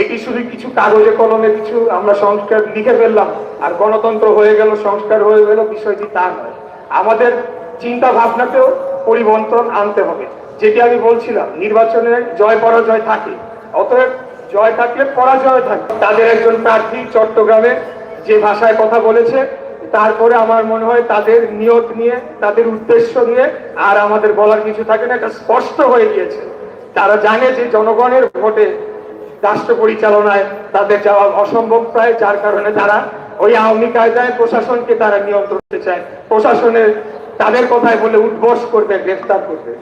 এটি শুধু কিছু কাগজে কলমে কিছু আমরা সংস্কার লিখে ফেললাম। আর গণতন্ত্র হয়ে গেল, সংস্কার হয়ে গেল, বিষয়টি তা নয়। আমাদের চিন্তা ভাবনাতেও পরিবর্তন আনতে হবে। যেটি আমি বলছিলাম, নির্বাচনে জয় পরাজয় থাকে, অতএব জয় থাকলে পরাজয় থাকে। তাদের একজন প্রার্থী চট্টগ্রামে যে ভাষায় কথা বলেছে, তারপরে আমার মনে হয় তাদের নিয়ত নিয়ে, তাদের উদ্দেশ্য নিয়ে, আর আমাদের বলার কিছু থাকে না, এটা স্পষ্ট হয়ে গিয়েছে। তারা জানে যে জনগণের ভোটে রাষ্ট্র পরিচালনায় তাদের যাওয়া অসম্ভব প্রায়, যার কারণে তারা ওই আওয়ামী কায়দায় প্রশাসনকে তারা নিয়ন্ত্রণ করতে চায়। প্রশাসনের তাদের কথায় বলে উদ্বস করবে, গ্রেফতার করবে।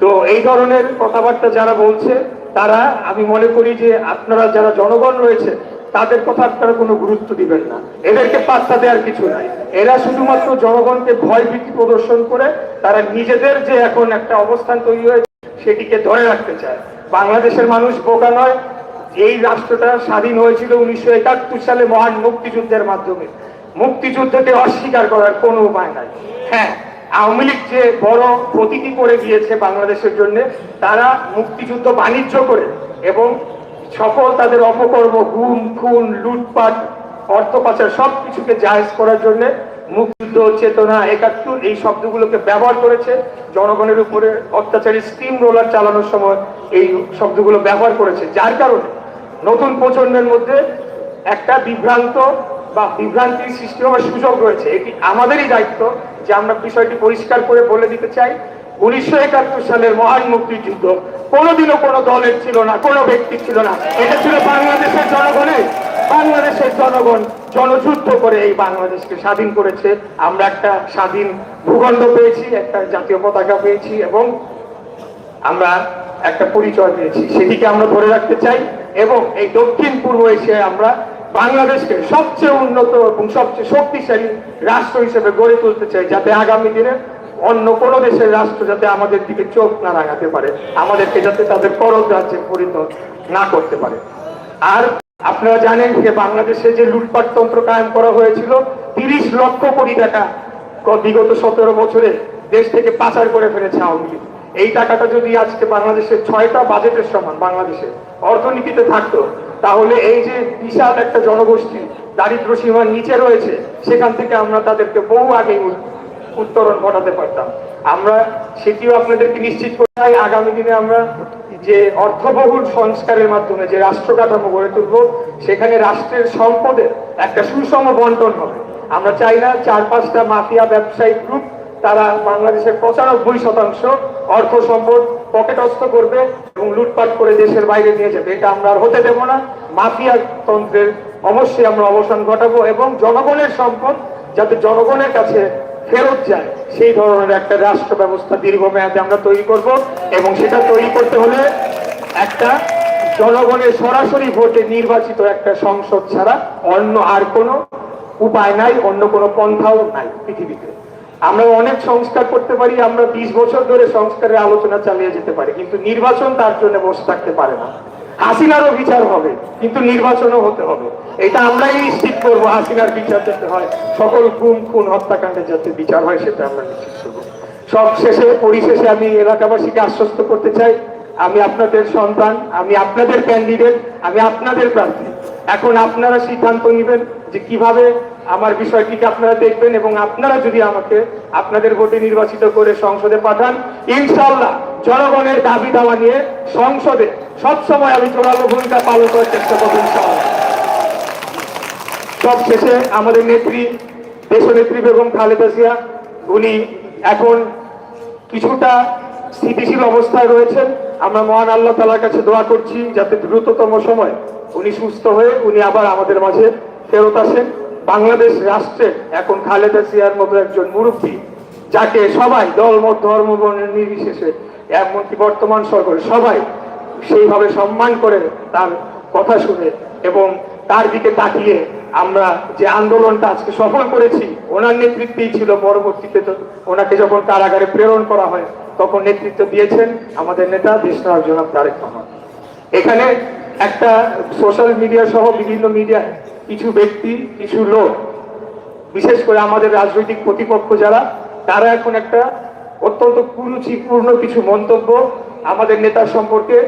তো এই ধরনের কথাবার্তা যারা বলছে, তারা, আমি মনে করি যে আপনারা যারা জনগণ রয়েছে, তাদের কথা আপনারা কোনো গুরুত্ব দিবেন না। এদেরকে পাত্তা দেওয়ার কিছু নাই। এরা শুধুমাত্র জনগণকে ভয় ভীতি প্রদর্শন করে, তারা নিজেদের যে এখন একটা অবস্থান তৈরি হয়েছে, সেটিকে ধরে রাখতে চায়। বাংলাদেশের মানুষ বোকা নয় এই রাষ্ট্রটা স্বাধীন হয়েছিল উনিশশো একাত্তর সালে মহান মুক্তিযুদ্ধের মাধ্যমে। মুক্তিযুদ্ধকে অস্বীকার করার কোনো উপায় নাই। হ্যাঁ আওয়ামী লীগ যে বড় প্রতীতি করে গিয়েছে বাংলাদেশের জন্য, তারা মুক্তিযুদ্ধ বাণিজ্য করে এবং সকল তাদের অপকর্ম, গুম, খুন, লুটপাট, অর্থ পাচার সব কিছুকে জায়েজ করার জন্য মুক্তিযুদ্ধ চেতনা একাত্তর এই শব্দগুলোকে ব্যবহার করেছে। জনগণের উপরে অত্যাচারী স্টিম রোলার চালানোর সময় এই শব্দগুলো ব্যবহার করেছে। যার কারণে নতুন প্রজন্মের মধ্যে একটা বিভ্রান্ত বা বিভ্রান্তির সৃষ্টি হওয়ার সুযোগ রয়েছে। এটি আমাদেরই দায়িত্ব যে আমরা বিষয়টি পরিষ্কার করে বলে দিতে চাই। উনিশশো একাত্তর সালের মহান মুক্তিযুদ্ধ কোনোদিনও কোনো দলের ছিল না, কোনো ব্যক্তি ছিল না। এটা ছিল বাংলাদেশের জনগণের বাংলাদেশের জনগণ জনযুদ্ধ করে এই বাংলাদেশকে স্বাধীন করেছে। আমরা একটা স্বাধীন ভূখণ্ড পেয়েছি, একটা জাতীয় পতাকা পেয়েছি এবং আমরা একটা পরিচয় পেয়েছি। সেটিকে আমরা ধরে রাখতে চাই। এবং এই দক্ষিণ পূর্ব এশিয়ায় আমরা বাংলাদেশকে সবচেয়ে উন্নত এবং সবচেয়ে শক্তিশালী রাষ্ট্র হিসেবে গড়ে তুলতে চাই যাতে আগামী দিনে অন্য কোনো দেশের রাষ্ট্র যাতে আমাদের দিকে চোখ না রাঙাতে পারে, আমাদেরকে যাতে তাদের করজ রাজ্যে পরিণত না করতে পারে। আর আপনারা জানেন যে বাংলাদেশে যে লুটপাট তন্ত্র কায়েম করা হয়েছিল, তিরিশ লক্ষ কোটি টাকা বিগত সতেরো বছরে দেশ থেকে পাচার করে ফেলেছে আওয়ামী লীগ। এই টাকাটা যদি আজকে বাংলাদেশের ছয়টা বাজেটের সমান বাংলাদেশে অর্থনীতিতে থাকতো, তাহলে এই যে বিশাল একটা জনগোষ্ঠী দারিদ্র সীমার নিচে রয়েছে, সেখান থেকে আমরা তাদেরকে বহু আগে উত্তরণ ঘটাতে পারতাম। আমরা সেটিও আপনাদেরকে নিশ্চিত করে চাই, আগামী দিনে আমরা যে অর্থবহুল সংস্কারের মাধ্যমে যে রাষ্ট্র কাঠামো গড়ে তুলব, সেখানে রাষ্ট্রের সম্পদের একটা সুষম বন্টন হবে। আমরা চাই না চার পাঁচটা মাফিয়া ব্যবসায়িক গ্রুপ তারা বাংলাদেশের পঁচানব্বই শতাংশ অর্থ সম্পদ পকেটস্থ করবে এবং লুটপাট করে দেশের বাইরে নিয়ে যাবে। এটা আমরা আর হতে দেব না। মাফিয়া তন্ত্রের অবশ্যই আমরা অবসান ঘটাবো এবং জনগণের সম্পদ যাতে জনগণের কাছে ফেরত যায়, সেই ধরনের একটা রাষ্ট্র ব্যবস্থা দীর্ঘমেয়াদে আমরা তৈরি করব এবং সেটা তৈরি করতে হলে একটা জনগণের সরাসরি ভোটে নির্বাচিত একটা সংসদ ছাড়া অন্য আর কোনো উপায় নাই, অন্য কোনো পন্থাও নাই পৃথিবীতে। আমরা অনেক সংস্কার করতে পারি, আমরা বিশ বছর ধরে সংস্কারের আলোচনা চালিয়ে যেতে পারি, কিন্তু নির্বাচন তার জন্য বসে থাকতে পারে না। হাসিনারও বিচার হবে, কিন্তু নির্বাচনও হতে হবে। এটা আমরাই নিশ্চিত করব, হাসিনার বিচার যাতে হয়, সকল খুন খুন, হত্যাকাণ্ডের যাতে বিচার হয়, সেটা আমরা নিশ্চিত করব। সব শেষে, পরিশেষে আমি এলাকাবাসীকে আশ্বস্ত করতে চাই, আমি আপনাদের সন্তান, আমি আপনাদের ক্যান্ডিডেট আমি আপনাদের প্রার্থী। এখন আপনারা সিদ্ধান্ত নেবেন যে কীভাবে আমার বিষয়টিকে আপনারা দেখবেন এবং আপনারা যদি আমাকে আপনাদের ভোটে নির্বাচিত করে সংসদে পাঠান ইনশাল্লাহ জনগণের দাবি দাওয়া নিয়ে সংসদে সবসময় আমি জোরালো ভূমিকা পালন করার চেষ্টা করব ইনশাল্লাহ সব শেষে আমাদের নেত্রী, দেশনেত্রী বেগম খালেদা জিয়া, উনি এখন কিছুটা স্থিতিশীল অবস্থায় রয়েছেন। আমরা মহান আল্লাহ তালার কাছে দোয়া করছি যাতে দ্রুততম সময় উনি সুস্থ হয়ে উনি আবার আমাদের মাঝে ফেরত আসেন। বাংলাদেশ রাষ্ট্রে এখন খালেদা সিয়ার মতো একজন মুরব্বী, যাকে সবাই দল, মত, ধর্ম, বর্ণের নির্বিশেষে, এমনকি বর্তমান সরকার সবাই সেইভাবে সম্মান করে তার কথা শুনে এবং তার দিকে তাকিয়ে আমরা যে আন্দোলনটা আজকে সফল করেছি, ওনার নেতৃত্বেই ছিল পরবর্তীতে তো ওনাকে যখন কারাগারে প্রেরণ করা হয়, তখন নেতৃত্ব দিয়েছেন আমাদের নেতা দেশনায়ক জনাব তারেক রহমান। এখানে একটা সোশ্যাল মিডিয়া সহ বিভিন্ন মিডিয়া কিছু ব্যক্তি, কিছু লোক, বিশেষ করে আমাদের রাজনৈতিক প্রতিপক্ষ যারা, তারা এখন একটা অত্যন্ত কুরুচিপূর্ণ কিছু মন্তব্য আমাদের নেতা সম্পর্কে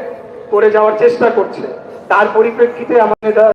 করে যাওয়ার চেষ্টা করছে। তার পরিপ্রেক্ষিতে আমাদের নেতা